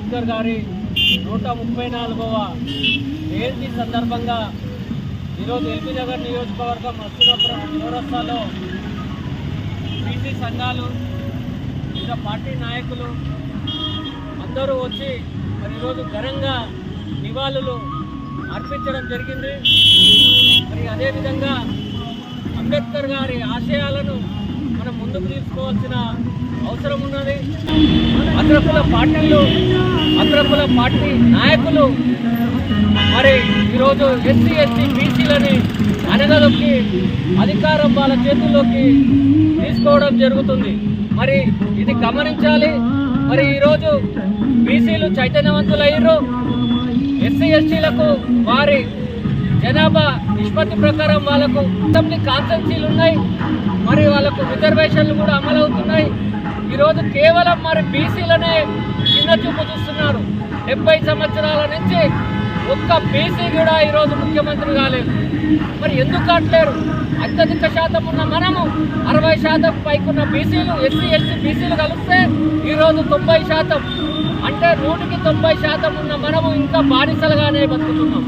అంబేద్కర్ గారి నూట ముప్పై నాలుగవ జయంతి సందర్భంగా ఈరోజు ఎల్బీ నగర్ నియోజకవర్గం అస్తునపురం చౌరస్తాలో బీసీ సంఘాలు వివిధ పార్టీ నాయకులు అందరూ వచ్చి మరి ఈరోజు ఘనంగా నివాళులు అర్పించడం జరిగింది. మరి అదేవిధంగా అంబేద్కర్ గారి ఆశయాలను మనం ముందుకు తీసుకోవాల్సిన అవసరం ఉన్నది. అగ్రకుల పార్టీలు అగ్రకుల పార్టీ నాయకులు మరి ఈరోజు ఎస్సీ ఎస్టీ బీసీలని అనగదొక్కి అధికారం వాళ్ళ చేతుల్లోకి తీసుకోవడం జరుగుతుంది. మరి ఇది గమనించాలి. మరి ఈరోజు బీసీలు చైతన్యవంతులయ్యారు ఎస్సీ ఎస్టీలకు వారి జనాభా నిష్పత్తి ప్రకారం వాళ్ళకు అసెంబ్లీ కాన్సెన్సీలు ఉన్నాయి. మరి వాళ్ళకు రిజర్వేషన్లు కూడా అమలవుతున్నాయి. ఈరోజు కేవలం మరి బీసీలనే చిన్న చూపు చూస్తున్నారు డెబ్బై సంవత్సరాల నుంచి ఒక్క బీసీ కూడా ఈరోజు ముఖ్యమంత్రి కాలేదు. మరి ఎందుకు కావట్లేరు అత్యధిక శాతం ఉన్న మనము అరవై శాతం పైకున్న బీసీలు ఎస్సీ ఎస్టీ బీసీలు కలిస్తే ఈరోజు తొంభై శాతం. అంటే నూటికి తొంభై శాతం ఉన్న మనము ఇంకా బానిసలుగానే బతుకుతున్నాం.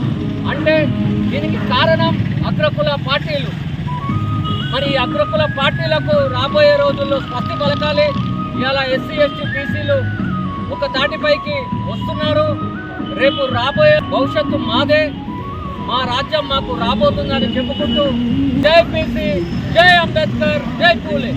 అంటే దీనికి కారణం అగ్రకుల పార్టీలు. మరి ఈ అగ్రకుల పార్టీలకు రాబోయే రోజుల్లో స్వస్తి పలకాలి. ఇలా ఎస్సీ ఎస్టీ బీసీలు ఒక తాటిపైకి వస్తున్నారు. రేపు రాబోయే భవిష్యత్తు మాదే. మా రాజ్యం మాకు రాబోతుందని చెప్పుకుంటూ జై బీసీ జై అంబేద్కర్ జై పూలే.